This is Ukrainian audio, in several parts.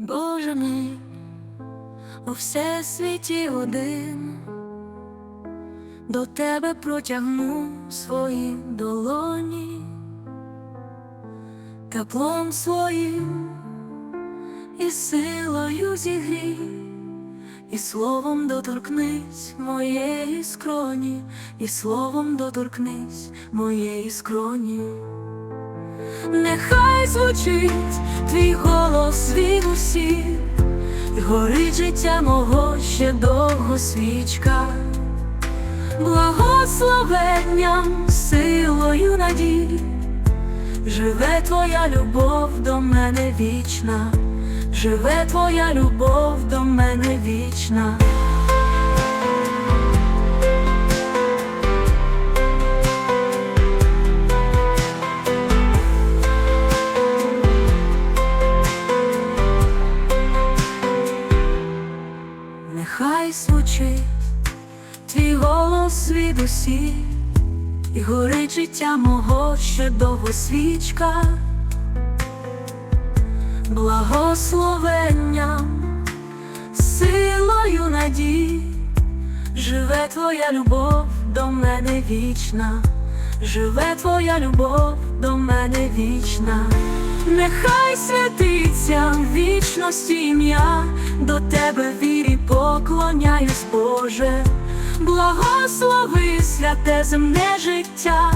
Боже мій, у всесвіті один, до тебе протягну свої долоні, теплом своїм і силою зігрій, і словом доторкнись моєї скроні, і словом доторкнись моєї скроні. Нехай звучить твій голос від горить життя мого ще довго свічка, благословенням, силою надій, живе твоя любов до мене вічна, живе твоя любов до мене вічна. Голос від усіх, і горить життя мого ще довго свічка, благословенням, силою надій, живе твоя любов до мене вічна, живе твоя любов до мене вічна. Нехай святиться вічності ім'я, до тебе вірі поклоняюсь, Боже, благослови святе земне життя,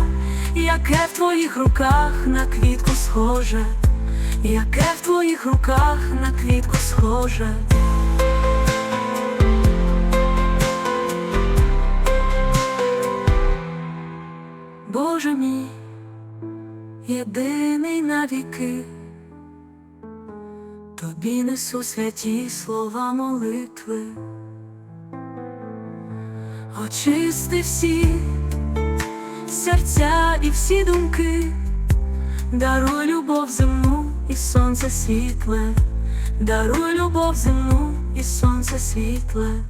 яке в твоїх руках на квітку схоже, яке в твоїх руках на квітку схоже. Боже мій єдиний навіки, тобі несу святі слова молитви, очисти всі серця і всі думки, даруй любов земну і сонце світле, даруй любов земну і сонце світле.